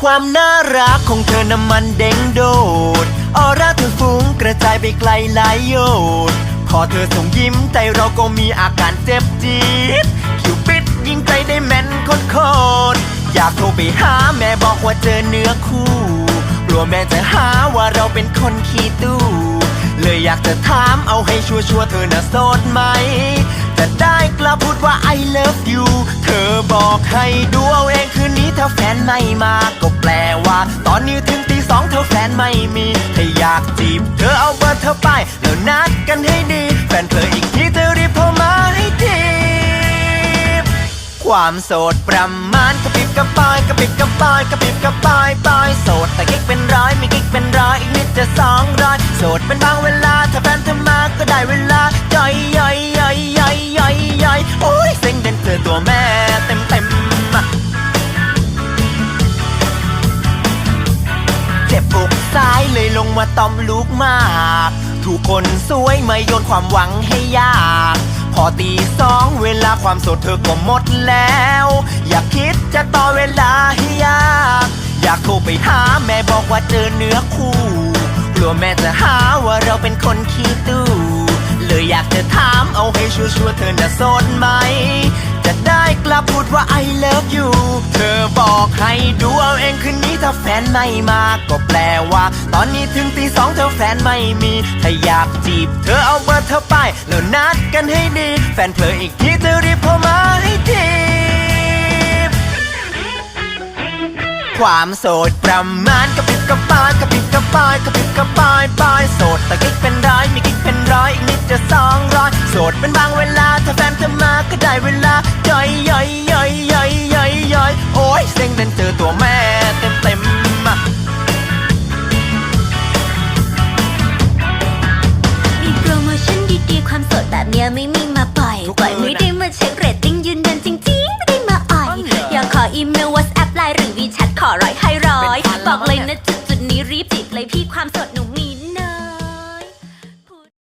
ความน่ารักของเธอน้ำมันเด้งโดด ออร่าเธอฟุ้งกระจายไปไกลหลายโยดพอเธอส่งยิ้มใจเราก็มีอาการเจ็บจี๊ดคิวปิดยิงใจได้แม่นโคตรอยากโทรไปหาแม่บอกว่าเจอเนื้อคู่กลัวแม่จะหาว่าเราเป็นคนขี้ตู้ เลยอยากจะถามเอาให้ชัวร์ๆเธอน่ะโสดไหม จะได้กล้าพูดว่า I love you เธอบอกให้ดูเอาเองคืนนี้ถ้าแฟนไม่มาก็แปลว่า ตอนนี้ถึงตีสองเธอแฟนไม่มี ถ้าอยากจีบ เธอเอาเบอร์เธอไป แล้วนัดกันให้ดี แฟนเธออีกทีเธอรีบโทรมาให้ทีความโสดประมาณกระปิบกระปายกระปิบกระปายกระปิบกระปายปายโส จะสองร้อยโสดเป็นบางเวลา ถ้าแฟนเธอมาก็ได้เวลาย่อยย่อยย่อยย่อยย่อยย่อยโอ้ยเซ็งเด่นเจอตัวแม่เต็มเต็มเจ็บอกซ้ายเลยลงมาตอมลูกมาก ถูกคนสวยไมาโยนความหวังให้ยากพอตีสองเวลาความสดเธอก็หมดแล้ว อยากคิดจะต่อเวลาให้ยาก อยากโทรไปหาแม่บอกว่าเจอเนื้อคู่ ลัวแม่จะหาว่าเราเป็นคนขี้ตู้เลยอยากจะถามเอาให้ชัวร์ๆเธอน่ะโสดไหม จะได้กลับพูดว่า I love you เธอบอกให้ดูเอาเองคืนนี้ถ้าแฟนไม่มาก็แปลว่า ตอนนี้ถึงตีสองเธอแฟนไม่มี ถ้าอยากจีบ เธอเอาเบอร์เธอไป แล้วนัดกันให้ดี แฟนเธออีกทีเธอรีบโทรมาให้ทีความโสดประมาณกระปิบ กระปายกระปิดกระปายกระปิดกระปายปายโสดแต่กิ๊กเป็นร้อยมีกิ๊กเป็นร้อยอีกนิดจะสองร้อยโสดเป็นบางเวลาถ้าแฟนเธอมาก็ได้เวลาย่อยย่อยย่อยย่อยย่อยย่อยโอ้ยเซ็งดินเจอตัวแม่เต็มเต็มมีโปรโมชั่นดีๆความสดแบบเนี้ยไม่มีมาปล่อยปล่อยไม่ได้มาเช็คเรตติ้งยืนเดินจริงๆไม่ได้มาอ่อยอยากขออีเมลวอทแอปไลน์หรือวีแชทขอร้อยให้ร้อยบอกเลยนะจ๊ะ